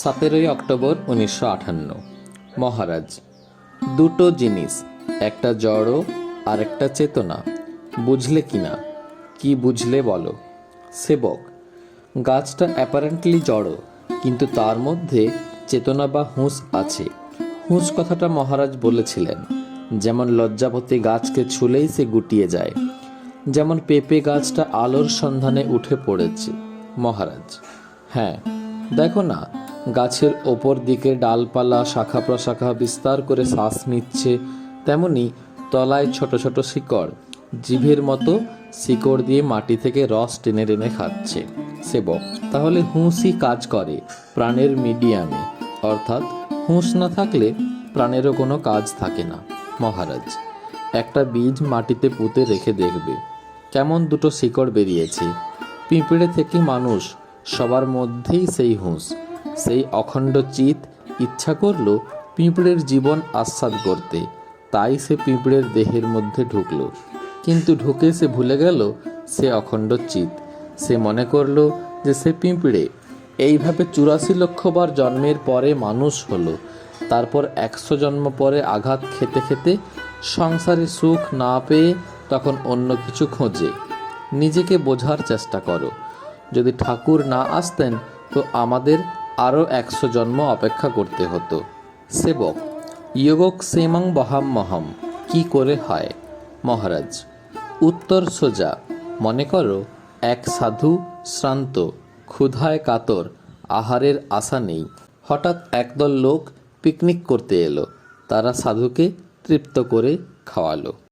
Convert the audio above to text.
সতেরোই অক্টোবর উনিশশো আটান্ন মহারাজ, দুটো জিনিস, একটা জড় আর একটা চেতনা, বুঝলে কি না? কি বুঝলে বলো? সেবক, গাছটা অ্যাপারেন্টলি জড়, কিন্তু তার মধ্যে চেতনা বা হুঁশ আছে। হুঁশ কথাটা মহারাজ বলেছিলেন, যেমন লজ্জাপতি গাছকে ছুলেই সে গুটিয়ে যায়, যেমন পেঁপে গাছটা আলোর সন্ধানে উঠে পড়েছে। মহারাজ হ্যাঁ দেখো না গাছের ওপর দিকে ডালপালা শাখা প্রশাখা বিস্তার করে শ্বাস নিচ্ছে, তেমনি তলায় ছোট ছোট শিকড়। জিভের মতো শিকড় দিয়ে মাটি থেকে রস টেনে টেনে খাচ্ছে সেবক। তাহলে হুঁসই কাজ করে প্রাণের মিডিয়ামে। অর্থাৎ হুঁশ না থাকলে প্রাণেরও কোনো কাজ থাকে না। মহারাজ, একটা বীজ মাটিতে পুঁতে রেখে দেখবে। কেমন দুটো শিকড় বেরিয়েছে। পিঁপড়ে থেকে মানুষ সবার মধ্যেই সেই হুঁশ। সেই অখণ্ড চিত ইচ্ছা করল পিঁপড়ের জীবন আস্বাদ করতে। তাই সে পিঁপড়ের দেহের মধ্যে ঢুকলো। কিন্তু ঢুকে সে ভুলে গেল সে অখণ্ড চিত। সে মনে করল যে সে পিঁপড়ে। এইভাবে চুরাশি লক্ষবার জন্মের পরে মানুষ হলো। তারপর একশো জন্ম পরে আঘাত খেতে খেতে সংসারে সুখ না পেয়ে তখন অন্য কিছু খোঁজে। নিজেকে বোঝার চেষ্টা করো। যদি ঠাকুর না আসতেন তো আমাদের আরও একশো জন্ম অপেক্ষা করতে হতো। সেবক, ইয়োগক সেমং বহাম মহম, কি করে হয়? মহারাজ, উত্তর সোজা, মনে করো এক সাধু শ্রান্ত, ক্ষুধায় কাতর, আহারের আশা নেই। হঠাৎ একদল লোক পিকনিক করতে এলো। তারা সাধুকে তৃপ্ত করে খাওয়ালো।